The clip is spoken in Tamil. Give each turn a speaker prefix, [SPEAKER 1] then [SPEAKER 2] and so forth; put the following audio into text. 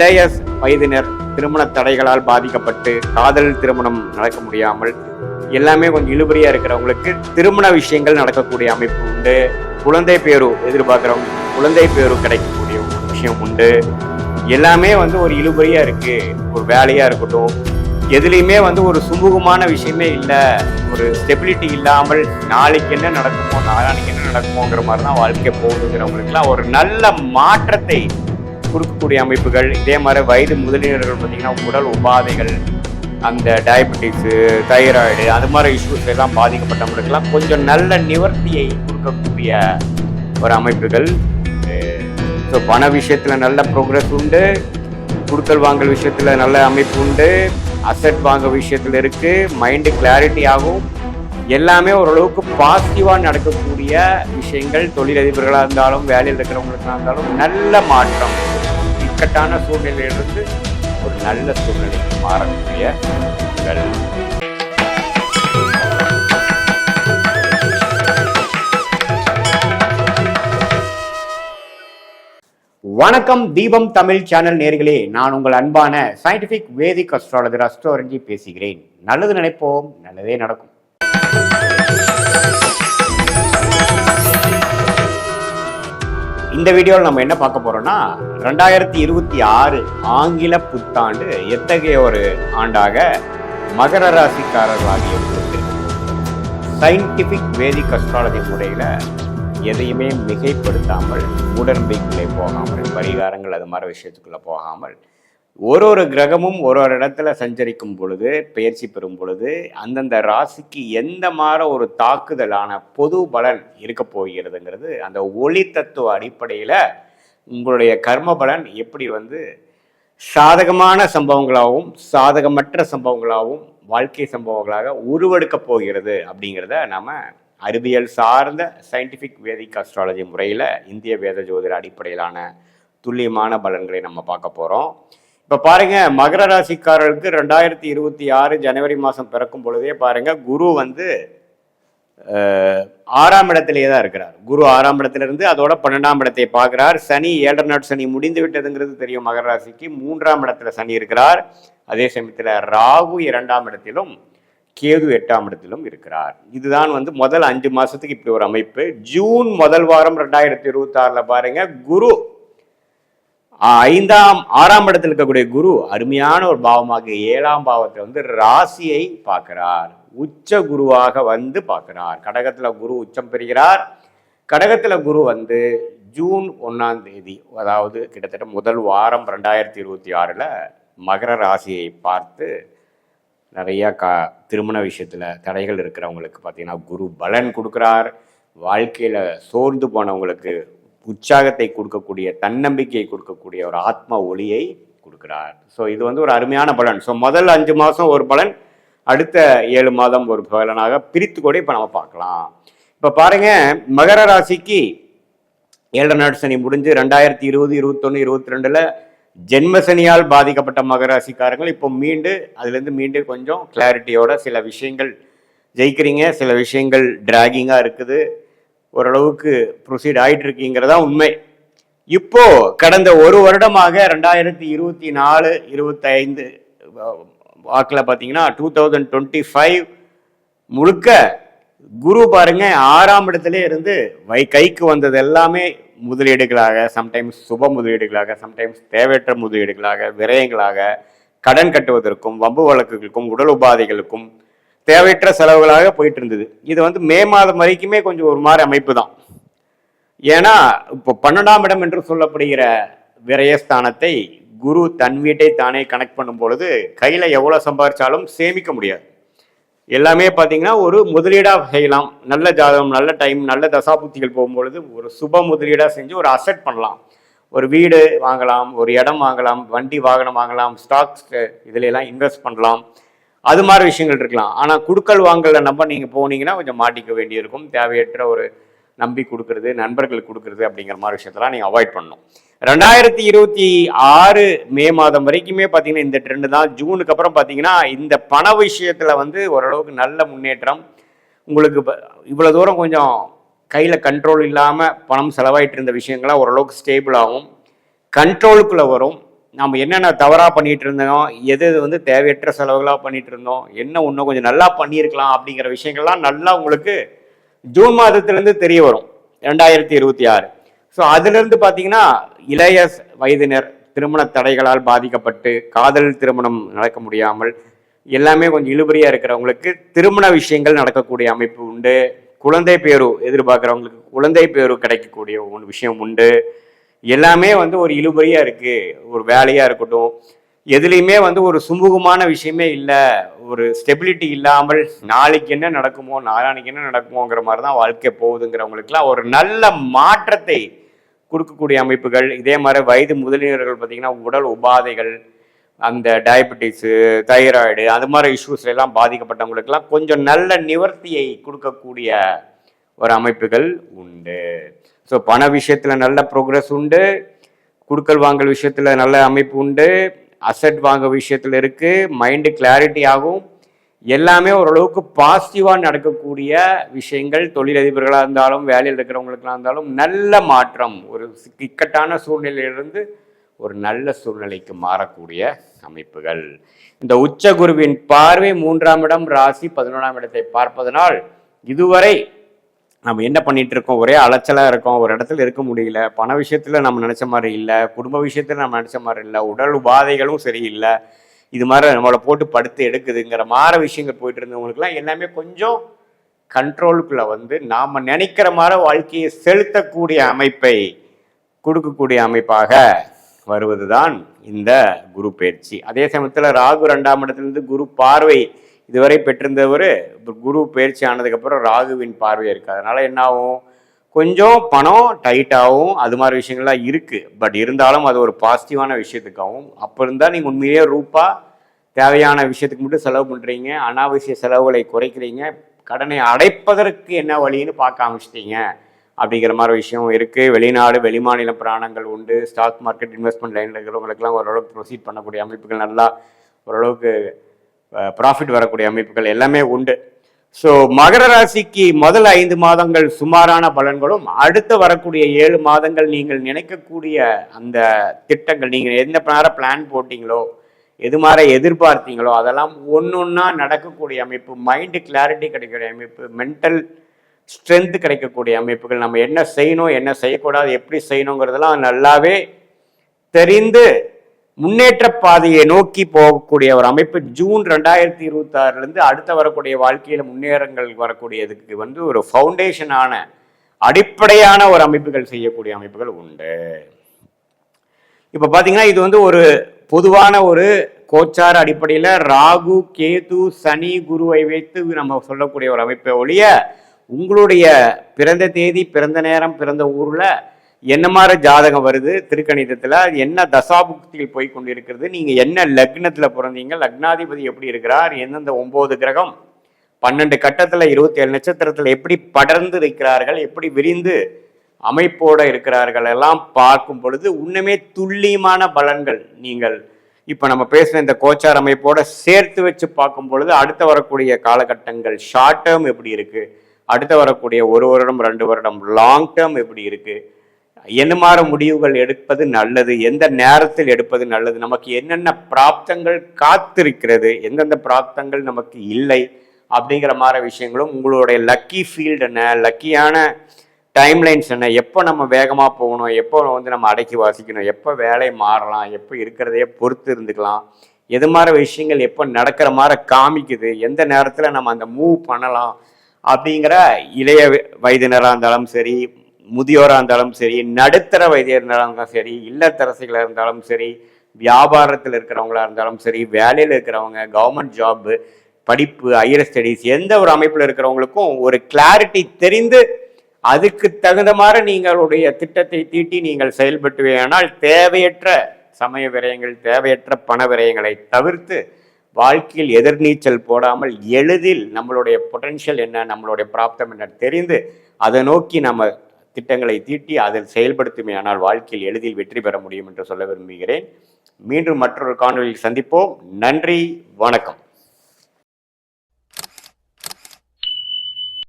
[SPEAKER 1] இளைய வயதினர் திருமண தடைகளால் பாதிக்கப்பட்டு காதல் திருமணம் நடக்க முடியாமல் எல்லாமே கொஞ்சம் இழுபறியா இருக்கிறவங்களுக்கு திருமண விஷயங்கள் நடக்கக்கூடிய அமைப்பு உண்டு. குழந்தை பேரு எதிர்பார்க்குறவங்க குழந்தை பேரு கிடைக்கக்கூடிய விஷயம் உண்டு. எல்லாமே வந்து ஒரு இழுபறியா இருக்கு. ஒரு வேலையா இருக்கட்டும். எதுலேயுமே வந்து ஒரு சுமூகமான விஷயமே இல்லை. ஒரு ஸ்டெபிலிட்டி இல்லாமல் நாளைக்கு என்ன நடக்குமோ நாளானிக்கு என்ன நடக்குமோங்கிற மாதிரி தான் வாழ்க்கை போகுதுங்கிறவங்களுக்குலாம் ஒரு நல்ல மாற்றத்தை கொடுக்கக்கூடிய அமைப்புகள் இதே மாதிரி வயது முதலீடுகள் பார்த்தீங்கன்னா உடல் உபாதைகள் அந்த டயபெட்டிக்ஸு தைராய்டு அது மாதிரி இஷ்யூஸ் எல்லாம் பாதிக்கப்பட்டவங்களுக்கெல்லாம் கொஞ்சம் நல்ல நிவர்த்தியை கொடுக்கக்கூடிய ஒரு அமைப்புகள். ஸோ பண விஷயத்தில் நல்ல ப்ரோக்ரஸ் உண்டு. கொடுக்கல் வாங்கல் விஷயத்தில் நல்ல அமைப்பு உண்டு. அசட் வாங்க விஷயத்தில் இருக்குது மைண்டு கிளாரிட்டி ஆகும். எல்லாமே ஓரளவுக்கு பாசிட்டிவாக நடக்கக்கூடிய விஷயங்கள். தொழிலதிபர்களாக இருந்தாலும் வேலையில் இருக்கிறவங்களுக்காக இருந்தாலும் நல்ல மாற்றம். இக்கட்டான சூழ்நிலையிலிருந்து ஒரு நல்ல சூழ்நிலைக்கு மாறக்கூடிய வணக்கம் தீபம் தமிழ் சேனல் நேர்களே. நான் உங்கள் அன்பான சயின்டிபிக் வேதிக் அஸ்ட்ராலஜர் அஸ்ட்ரோரஞ்சி பேசுகிறேன். நல்லது நினைப்போம் நல்லதே நடக்கும். இந்த வீடியோவில் நம்ம என்ன பார்க்க போகிறோம்னா ரெண்டாயிரத்தி இருபத்தி ஆறு ஆங்கில புத்தாண்டு எத்தகைய ஒரு ஆண்டாக மகர ராசிக்காரர்களாகியவர்களுக்கு சயின்டிஃபிக் வேதிக் அஸ்ட்ராலஜி முறையில் எதையுமே மிகைப்படுத்தாமல் உடன்பைக்குள்ளே போகாமல் பரிகாரங்கள் அது மாதிரி விஷயத்துக்குள்ளே போகாமல் ஒரு ஒரு கிரகமும் ஒரு ஒரு இடத்துல சஞ்சரிக்கும் பொழுது பயிற்சி பெறும் பொழுது அந்தந்த ராசிக்கு எந்த மாதிரி ஒரு தாக்குதலான பொது பலன் இருக்க போகிறதுங்கிறது அந்த ஒளி தத்துவ அடிப்படையில் உங்களுடைய கர்ம பலன் எப்படி வந்து சாதகமான சம்பவங்களாகவும் சாதகமற்ற சம்பவங்களாகவும் வாழ்க்கை சம்பவங்களாக உருவெடுக்க போகிறது அப்படிங்கிறத நாம் அறிவியல் சார்ந்த சயின்டிஃபிக் வேதிக் அஸ்ட்ராலஜி முறையில் இந்திய வேத ஜோதிட அடிப்படையிலான துல்லியமான பலன்களை நம்ம பார்க்க போகிறோம் இப்போ பாருங்க மகர ராசிக்காரர்களுக்கு ரெண்டாயிரத்தி இருபத்தி ஆறு ஜனவரி மாதம் பிறக்கும் பொழுதே பாருங்க குரு வந்து ஆறாம் இடத்திலேயே தான் இருக்கிறார். குரு ஆறாம் இடத்துல இருந்து அதோட பன்னெண்டாம் இடத்தை பார்க்கிறார். சனி ஏழரை நாட் சனி முடிந்து விட்டதுங்கிறது தெரியும் மகர ராசிக்கு. மூன்றாம் இடத்துல சனி இருக்கிறார். அதே சமயத்தில் ராகு இரண்டாம் இடத்திலும் கேது எட்டாம் இடத்திலும் இருக்கிறார். இதுதான் வந்து முதல் அஞ்சு மாதத்துக்கு இப்படி ஒரு அமைப்பு. ஜூன் முதல் வாரம் ரெண்டாயிரத்தி இருபத்தி ஆறில் பாருங்க குரு ஐந்தாம் ஆறாம் இடத்தில் இருக்கக்கூடிய குரு அருமையான ஒரு பாவமாக ஏழாம் பாவத்தை வந்து ராசியை பார்க்கிறார். உச்ச குருவாக வந்து பார்க்கிறார். கடகத்தில் குரு உச்சம் பெறுகிறார். கடகத்தில் குரு வந்து ஜூன் ஒன்றாம் தேதி அதாவது கிட்டத்தட்ட முதல் வாரம் ரெண்டாயிரத்தி இருபத்தி ஆறில் மகர ராசியை பார்த்து நிறையா கா திருமண விஷயத்தில் தடைகள் இருக்கிறவங்களுக்கு பார்த்தீங்கன்னா குரு பலன் கொடுக்குறார். வாழ்க்கையில் சோர்ந்து போனவங்களுக்கு உற்சாகத்தை கொடுக்கக்கூடிய தன்னம்பிக்கையை கொடுக்கக்கூடிய ஒரு ஆத்ம ஒளியை கொடுக்கிறார். ஸோ இது வந்து ஒரு அருமையான பலன். ஸோ முதல் அஞ்சு மாதம் ஒரு பலன் அடுத்த ஏழு மாதம் ஒரு பலனாக பிரித்து கூட இப்போ நம்ம பார்க்கலாம். இப்போ பாருங்க மகர ராசிக்கு ஏழரை சனி முடிஞ்சு ரெண்டாயிரத்தி இருபது இருபத்தொன்று இருபத்தி ரெண்டில் ஜென்மசனியால் பாதிக்கப்பட்ட மகர ராசிக்காரங்கள் இப்போ மீண்டு அதுலேருந்து மீண்டு கொஞ்சம் கிளாரிட்டியோட சில விஷயங்கள் ஜெயிக்கிறீங்க. சில விஷயங்கள் டிராகிங்காக இருக்குது. ஓரளவுக்கு ப்ரொசீட் ஆகிட்டு இருக்கீங்கிறதா உண்மை. இப்போ கடந்த ஒரு வருடமாக ரெண்டாயிரத்தி இருபத்தி நாலு இருபத்தைந்து வாக்கில் பார்த்தீங்கன்னா டூ தௌசண்ட் டுவெண்ட்டி ஃபைவ் முழுக்க குரு பாருங்க ஆறாம் இடத்துல இருந்து வை கைக்கு வந்தது எல்லாமே முதலீடுகளாக சம்டைம்ஸ் சுப முதலீடுகளாக சம்டைம்ஸ் தேவையற்ற முதலீடுகளாக விரயங்களாக கடன் கட்டுவதற்கும் வம்பு வழக்குகளுக்கும் உடல் உபாதைகளுக்கும் தேவையற்ற செலவுகளாக போயிட்டு இருந்தது இது வந்து மே மாதம் வரைக்குமே கொஞ்சம் ஒரு மாதிரி அமைப்பு தான் ஏன்னா இப்போ பன்னெண்டாம் இடம் என்று சொல்லப்படுகிற விரயஸ்தானத்தை குரு தன் வீட்டை தானே கனெக்ட் பண்ணும் பொழுது கையில் எவ்வளோ சம்பாதிச்சாலும் சேமிக்க முடியாது. எல்லாமே பார்த்தீங்கன்னா ஒரு முதலீடாக செய்யலாம். நல்ல ஜாதகம் நல்ல டைம் நல்ல தசாபுத்திகள் போகும்பொழுது ஒரு சுப முதலீடாக செஞ்சு ஒரு அசெட் பண்ணலாம். ஒரு வீடு வாங்கலாம் ஒரு இடம் வாங்கலாம் வண்டி வாகனம் வாங்கலாம் ஸ்டாக்ஸ் இதுலெல்லாம் இன்வெஸ்ட் பண்ணலாம். அது மாதிரி விஷயங்கள் இருக்கலாம். ஆனால் குடுக்கல் வாங்கல நம்ப நீங்கள் போனீங்கன்னா கொஞ்சம் மாட்டிக்க வேண்டியிருக்கும். தேவையற்ற ஒரு நம்பி கொடுக்கறது நண்பர்களுக்கு கொடுக்கறது அப்படிங்கிற மாதிரி விஷயத்தெல்லாம் நீங்கள் அவாய்ட் பண்ணணும். ரெண்டாயிரத்தி இருபத்தி ஆறு மே மாதம் வரைக்குமே பார்த்தீங்கன்னா இந்த ட்ரெண்டு தான். ஜூனுக்கு அப்புறம் பார்த்தீங்கன்னா இந்த பண விஷயத்தில் வந்து ஓரளவுக்கு நல்ல முன்னேற்றம். உங்களுக்கு இவ்வளோ தூரம் கொஞ்சம் கையில் கண்ட்ரோல் இல்லாமல் பணம் செலவாயிட்டு இருந்த விஷயங்கள்லாம் ஓரளவுக்கு ஸ்டேபிள் ஆகும். கண்ட்ரோலுக்குள்ளே வரும். நம்ம என்னென்ன தவறாக பண்ணிட்டு இருந்தோம் எது எது வந்து தேவையற்ற செலவுகளாக பண்ணிட்டு இருந்தோம் என்ன இன்னும் கொஞ்சம் நல்லா பண்ணியிருக்கலாம் அப்படிங்கிற விஷயங்கள்லாம் நல்லா உங்களுக்கு ஜூன் மாதத்துலேருந்து தெரிய வரும் ரெண்டாயிரத்தி இருபத்தி ஆறு. ஸோ அதுலேருந்து பார்த்தீங்கன்னா இளைய வயதினர் திருமண தடைகளால் பாதிக்கப்பட்டு காதல் திருமணம் நடக்க முடியாமல் எல்லாமே கொஞ்சம் இழுபறியாக இருக்கிறவங்களுக்கு திருமண விஷயங்கள் நடக்கக்கூடிய அமைப்பு உண்டு. குழந்தை பேரு எதிர்பார்க்குறவங்களுக்கு குழந்தை பேரு கிடைக்கக்கூடிய ஒரு விஷயம் உண்டு. எல்லாமே வந்து ஒரு இழுபறியாக இருக்குது ஒரு வேலையாக இருக்கட்டும். எதுலேயுமே வந்து ஒரு சுமூகமான விஷயமே இல்லை. ஒரு ஸ்டெபிலிட்டி இல்லாமல் நாளைக்கு என்ன நடக்குமோ நாளானிக்கு என்ன நடக்குமோங்கிற மாதிரி தான் வாழ்க்கை போகுதுங்கிறவங்களுக்குலாம் ஒரு நல்ல மாற்றத்தை கொடுக்கக்கூடிய அமைப்புகள். இதே மாதிரி வயது முதலியவர்கள் பார்த்தீங்கன்னா உடல் உபாதைகள் அந்த டயபெட்டிஸு தைராய்டு அது மாதிரி இஷ்யூஸ்ல எல்லாம் பாதிக்கப்பட்டவங்களுக்கெல்லாம் கொஞ்சம் நல்ல நிவர்த்தியை கொடுக்கக்கூடிய ஒரு அமைப்புகள் உண்டு. ஸோ பண விஷயத்தில் நல்ல ப்ரோக்ரஸ் உண்டு. குடுக்கல் வாங்கல் விஷயத்தில் நல்ல அமைப்பு உண்டு. அசட் வாங்க விஷயத்தில் இருக்குது மைண்டு கிளாரிட்டி ஆகும். எல்லாமே ஓரளவுக்கு பாசிட்டிவாக நடக்கக்கூடிய விஷயங்கள். தொழிலதிபர்களாக இருந்தாலும் வேலையில் இருக்கிறவங்களுக்கெல்லாம் இருந்தாலும் நல்ல மாற்றம். ஒரு இக்கட்டான சூழ்நிலையிலிருந்து ஒரு நல்ல சூழ்நிலைக்கு மாறக்கூடிய அமைப்புகள். இந்த உச்ச குருவின் பார்வை மூன்றாம் இடம் ராசி பதினொன்றாம் இடத்தை பார்ப்பதனால் இதுவரை நம்ம என்ன பண்ணிட்டு இருக்கோம் ஒரே அலைச்சலாக இருக்கோம். ஒரு இடத்துல இருக்க முடியல. பண விஷயத்தில் நம்ம நினச்ச மாதிரி இல்லை. குடும்ப விஷயத்தில் நம்ம நினச்ச மாதிரி இல்லை. உடல் உபாதைகளும் சரியில்லை. இது மாதிரி நம்மளை போட்டு படுத்து எடுக்குதுங்கிற மாற விஷயங்கள் போயிட்டு இருந்தவங்களுக்குலாம் எல்லாமே கொஞ்சம் கண்ட்ரோலுக்குள்ள வந்து நாம் நினைக்கிற மாதிரி வாழ்க்கையை செலுத்தக்கூடிய அமைப்பை கொடுக்கக்கூடிய அமைப்பாக வருவது தான் இந்த குரு பயிற்சி. அதே சமயத்தில் ராகு ரெண்டாம் இடத்துலேருந்து குரு பார்வை இதுவரை பெற்றிருந்தவர் குரு பயிற்சி ஆனதுக்கப்புறம் ராகுவின் பார்வை இருக்குது அதனால் என்ன ஆகும் கொஞ்சம் பணம் டைட்டாகவும் அது மாதிரி விஷயங்கள்லாம் இருக்குது பட் இருந்தாலும் அது ஒரு பாசிட்டிவான விஷயத்துக்காகவும் அப்போ இருந்தால் நீங்கள் உண்மையிலேயே ரூபா தேவையான விஷயத்துக்கு மட்டும் செலவு பண்ணுறீங்க அனாவசிய செலவுகளை குறைக்கிறீங்க. கடனை அடைப்பதற்கு என்ன வழின்னு பார்க்க ஆரம்பிச்சிட்டீங்க. அப்படிங்கிற மாதிரி விஷயம் இருக்குது வெளிநாடு வெளிமாநில பிராணங்கள் உண்டு. ஸ்டாக் மார்க்கெட் இன்வெஸ்ட்மெண்ட் லைனில் இருக்கிறவங்களுக்குலாம் ஓரளவுக்கு ப்ரொசீட் பண்ணக்கூடிய அமைப்புகள் நல்லா ஓரளவுக்கு ப்ராஃபிட் வரக்கூடிய அமைப்புகள் எல்லாமே உண்டு. ஸோ மகர ராசிக்கு முதல் ஐந்து மாதங்கள் சுமாரான பலன்களும் அடுத்து வரக்கூடிய ஏழு மாதங்கள் நீங்கள் நினைக்கக்கூடிய அந்த திட்டங்கள் நீங்கள் எந்த நேரம் பிளான் போட்டிங்களோ எது மாதிரி எதிர்பார்த்தீங்களோ அதெல்லாம் ஒன்று ஒன்றா நடக்கக்கூடிய அமைப்பு மைண்டு கிளாரிட்டி கிடைக்கக்கூடிய அமைப்பு மென்டல் ஸ்ட்ரென்த் கிடைக்கக்கூடிய அமைப்புகள் நம்ம என்ன செய்யணும் என்ன செய்யக்கூடாது எப்படி செய்யணுங்கிறதெல்லாம் நல்லாவே தெரிந்து முன்னேற்ற பாதையை நோக்கி போகக்கூடிய ஒரு அமைப்பு ஜூன் ரெண்டாயிரத்தி இருபத்தி ஆறுலேருந்து அடுத்த வரக்கூடிய வாழ்க்கையில் முன்னேறங்கள் வரக்கூடியதுக்கு வந்து ஒரு ஃபவுண்டேஷனான அடிப்படையான ஒரு அமைப்புகள் செய்யக்கூடிய அமைப்புகள் உண்டு. இப்போ பார்த்தீங்கன்னா இது வந்து ஒரு பொதுவான ஒரு கோச்சார அடிப்படையில் ராகு கேது சனி குருவை வைத்து நம்ம சொல்லக்கூடிய ஒரு அமைப்பை ஒழிய உங்களுடைய பிறந்த தேதி பிறந்த நேரம் பிறந்த ஊரில் என்ன மாதிரி ஜாதகம் வருது? திருக்கணிதத்தில் என்ன தசாபுக்தியில் போய் கொண்டிருக்கிறது? நீங்கள் என்ன லக்னத்தில் பிறந்தீங்க? லக்னாதிபதி எப்படி இருக்கிறார்? எந்தெந்த ஒம்பது கிரகம்? பன்னெண்டு கட்டத்தில் இருபத்தேழு நட்சத்திரத்தில் எப்படி படர்ந்து இருக்கிறார்கள்? எப்படி விரிந்து அமைப்போடு இருக்கிறார்கள்? எல்லாம் பார்க்கும் பொழுது உண்மையே துல்லியமான பலன்கள் நீங்கள் இப்போ நம்ம பேசுகிற இந்த கோச்சார் அமைப்போட சேர்த்து வச்சு பார்க்கும் பொழுது அடுத்து வரக்கூடிய காலகட்டங்கள் ஷார்ட் டேர்ம் எப்படி இருக்குது அடுத்து வரக்கூடிய ஒரு வருடம் ரெண்டு வருடம் லாங் டேர்ம் எப்படி இருக்குது என்ன முடிவுகள் எடுப்பது நல்லது எந்த நேரத்தில் எடுப்பது நல்லது நமக்கு என்னென்ன பிராப்தங்கள் காத்திருக்கிறது எந்தெந்த பிராப்தங்கள் நமக்கு இல்லை அப்படிங்கிற மாதிரி விஷயங்களும் உங்களுடைய லக்கி ஃபீல்டு என்ன லக்கியான டைம்லைன்ஸ் என்ன எப்போ நம்ம வேகமாக போகணும் எப்போ வந்து நம்ம அடக்கி வாசிக்கணும் எப்போ வேலை மாறலாம் எப்போ இருக்கிறதையே பொறுத்து இருந்துக்கலாம். எது மாதிரி விஷயங்கள் எப்போ நடக்கிற மாதிரி காமிக்குது எந்த நேரத்தில் நம்ம அந்த மூவ் பண்ணலாம் அப்படிங்கிற இளைய வயதினராக இருந்தாலும் சரி முதியோராக இருந்தாலும் சரி நடுத்தர வயதினராக இருந்தாலும் சரி இல்லத்தரசிகளாக இருந்தாலும் சரி வியாபாரத்தில் இருக்கிறவங்களா இருந்தாலும் சரி வேலையில் இருக்கிறவங்க கவர்மெண்ட் ஜாப்பு படிப்பு ஹையர் ஸ்டடீஸ் எந்த ஒரு அமைப்பில் இருக்கிறவங்களுக்கும் ஒரு கிளாரிட்டி தெரிந்து அதுக்கு தகுந்த மாதிரி நீங்களுடைய திட்டத்தை தீட்டி நீங்கள் செயல்பட்டுவேனால் தேவையற்ற சமய விரயங்கள் தேவையற்ற பண விரயங்களை தவிர்த்து வாழ்க்கையில் எதிர்நீச்சல் போடாமல் எளிதில் நம்மளுடைய பொட்டன்ஷியல் என்ன நம்மளுடைய பிராப்தம் என்ன தெரிந்து அதை நோக்கி நம்ம திட்டங்களை தீட்டி அதில் செயல்படுத்துமே ஆனால் வாழ்க்கையில் எளிதில் வெற்றி பெற முடியும் என்று சொல்ல விரும்புகிறேன். மீண்டும் மற்றொரு காணொலியில் சந்திப்போம். நன்றி. வணக்கம்.